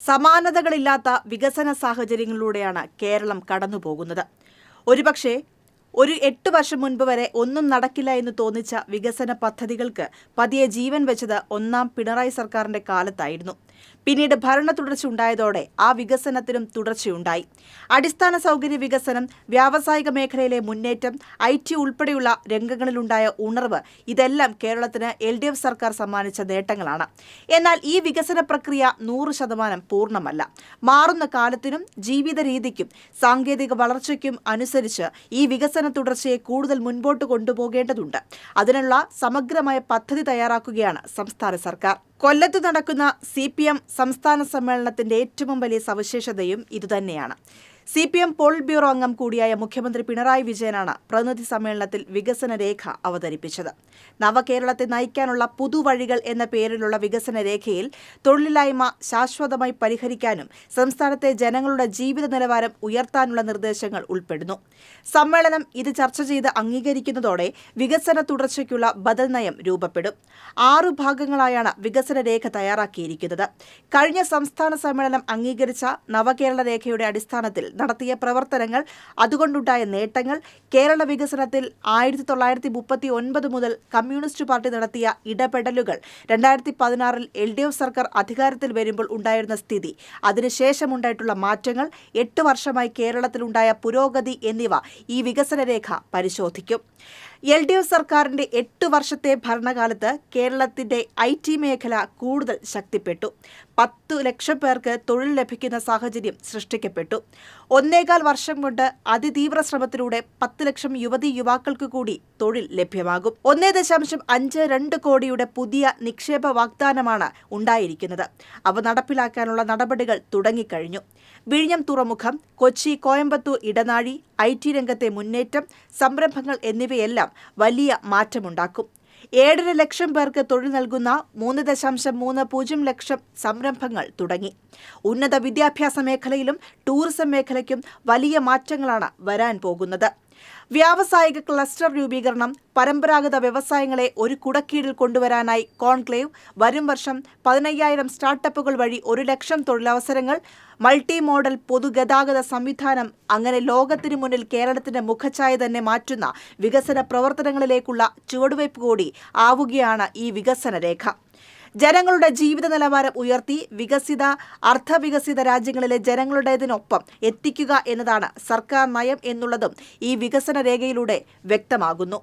സമാനതകളില്ലാത്ത വികസന സാഹചര്യങ്ങളിലൂടെയാണ് കേരളം കടന്നുപോകുന്നത്. ഒരുപക്ഷെ ഒരു എട്ട് വർഷം മുൻപ് വരെ ഒന്നും നടക്കില്ല എന്ന് തോന്നിച്ച വികസന പദ്ധതികൾക്ക് പതിയെ ജീവൻ വെച്ചത് ഒന്നാം പിണറായി സർക്കാരിന്റെ കാലത്തായിരുന്നു. പിന്നീട് ഭരണ തുടർച്ച ഉണ്ടായതോടെ ആ വികസനത്തിനും തുടർച്ചയുണ്ടായി. അടിസ്ഥാന സൗകര്യ വികസനം വ്യാവസായിക മേഖലയിലെ മുന്നേറ്റം ഐ ടി ഉൾപ്പെടെയുള്ള രംഗങ്ങളിലുണ്ടായ ഉണർവ് ഇതെല്ലാം കേരളത്തിന് എൽ ഡി എഫ് സർക്കാർ സമ്മാനിച്ച നേട്ടങ്ങളാണ്. എന്നാൽ ഈ വികസന പ്രക്രിയ നൂറ് ശതമാനം പൂർണമല്ല. മാറുന്ന കാലത്തിനും ജീവിത രീതിക്കും സാങ്കേതിക വളർച്ചയ്ക്കും അനുസരിച്ച് ഈ വികസന തുടർച്ചയെ കൂടുതൽ മുൻപോട്ട് കൊണ്ടുപോകേണ്ടതുണ്ട്. അതിനുള്ള സമഗ്രമായ പദ്ധതി തയ്യാറാക്കുകയാണ് സംസ്ഥാന സർക്കാർ. കൊല്ലത്ത് നടക്കുന്ന സി സംസ്ഥാന സമ്മേളനത്തിന്റെ ഏറ്റവും വലിയ സവിശേഷതയും ഇതുതന്നെയാണ്. C P M polit bureau അംഗം കൂടിയായ മുഖ്യമന്ത്രി പിണറായി വിജയനാണ് പ്രതിനിധി സമ്മേളനത്തിൽ വികസന രേഖ അവതരിപ്പിച്ചത്. നവകേരളത്തെ നയിക്കാനുള്ള പുതുവഴികൾ എന്ന പേരിലുള്ള വികസന രേഖയിൽ തൊഴിലില്ലായ്മ ശാശ്വതമായി പരിഹരിക്കാനും സംസ്ഥാനത്തെ ജനങ്ങളുടെ ജീവിത നിലവാരം ഉയർത്താനുള്ള നിർദ്ദേശങ്ങൾ ഉൾപ്പെടുന്നു. സമ്മേളനം ഇത് ചർച്ച ചെയ്ത് അംഗീകരിക്കുന്നതോടെ വികസന തുടർച്ചയ്ക്കുള്ള ബദൽ നയം രൂപപ്പെടും. ആറു ഭാഗങ്ങളായാണ് വികസന രേഖ തയ്യാറാക്കിയിരിക്കുന്നത്. കഴിഞ്ഞ സംസ്ഥാന സമ്മേളനം അംഗീകരിച്ച നവകേരള രേഖയുടെ അടിസ്ഥാനത്തിൽ നടത്തിയ പ്രവർത്തനങ്ങൾ അതുകൊണ്ടുണ്ടായ നേട്ടങ്ങൾ കേരള വികസനത്തിൽ ആയിരത്തി തൊള്ളായിരത്തി മുപ്പത്തി ഒൻപത് മുതൽ കമ്മ്യൂണിസ്റ്റ് പാർട്ടി നടത്തിയ ഇടപെടലുകൾ. രണ്ടായിരത്തി പതിനാറിൽ എൽ ഡി എഫ് സർക്കാർ അധികാരത്തിൽ വരുമ്പോൾ ഉണ്ടായിരുന്ന സ്ഥിതി. അതിനുശേഷമുണ്ടായിട്ടുള്ള മാറ്റങ്ങൾ എട്ട് വർഷമായി കേരളത്തിലുണ്ടായ പുരോഗതി എന്നിവ ഈ വികസന രേഖ പരിശോധിക്കും. എൽ ഡി എഫ് സർക്കാരിന്റെ എട്ട് വർഷത്തെ ഭരണകാലത്ത് കേരളത്തിന്റെ ഐ ടി മേഖല കൂടുതൽ ശക്തിപ്പെട്ടു. പത്തു ലക്ഷം പേർക്ക് തൊഴിൽ ലഭിക്കുന്ന സാഹചര്യം സൃഷ്ടിക്കപ്പെട്ടു. ഒന്നേകാൽ വർഷം കൊണ്ട് അതിതീവ്ര ശ്രമത്തിലൂടെ പത്ത് ലക്ഷം യുവതി യുവാക്കൾക്ക് കൂടി തൊഴിൽ ലഭ്യമാകും. ഒന്നേ ദശാംശം അഞ്ച് രണ്ട് കോടിയുടെ പുതിയ നിക്ഷേപ വാഗ്ദാനമാണ് ഉണ്ടായിരിക്കുന്നത്. അവ നടപ്പിലാക്കാനുള്ള നടപടികൾ തുടങ്ങിക്കഴിഞ്ഞു. വിഴിഞ്ഞം തുറമുഖം കൊച്ചി കോയമ്പത്തൂർ ഇടനാഴി ഐ ടി രംഗത്തെ മുന്നേറ്റം സംരംഭങ്ങൾ എന്നിവയെല്ലാം വലിയ മാറ്റമുണ്ടാക്കും. ഏഴര ലക്ഷം പേർക്ക് തൊഴിൽ നൽകുന്ന മൂന്ന് ദശാംശം മൂന്ന് പൂജ്യം ലക്ഷം സംരംഭങ്ങൾ തുടങ്ങി. ഉന്നത വിദ്യാഭ്യാസ മേഖലയിലും ടൂറിസം മേഖലയ്ക്കും വലിയ മാറ്റങ്ങളാണ് വരാൻ പോകുന്നത്. വ്യാവസായിക ക്ലസ്റ്റർ രൂപീകരണം പരമ്പരാഗത വ്യവസായങ്ങളെ ഒരു കുടക്കീഴിൽ കൊണ്ടുവരാനായി കോൺക്ലേവ് വരും വർഷം പതിനയ്യായിരം സ്റ്റാർട്ടപ്പുകൾ വഴി ഒരു ലക്ഷം തൊഴിലവസരങ്ങൾ മൾട്ടി മോഡൽ പൊതുഗതാഗത സംവിധാനം അങ്ങനെ ലോകത്തിനു മുന്നിൽ കേരളത്തിന്റെ മുഖഛായ തന്നെ മാറ്റുന്ന വികസന പ്രവർത്തനങ്ങളിലേക്കുള്ള ചുവടുവയ്പ് കൂടി ആവുകയാണ് ഈ വികസന രേഖ. ജനങ്ങളുടെ ജീവിത നിലവാരം ഉയർത്തി വികസിത അർദ്ധവികസിത രാജ്യങ്ങളിലെ ജനങ്ങളുടേതിനൊപ്പം എത്തിക്കുക എന്നതാണ് സർക്കാർ നയം എന്നുള്ളതും ഈ വികസന രേഖയിലൂടെ വ്യക്തമാകുന്നു.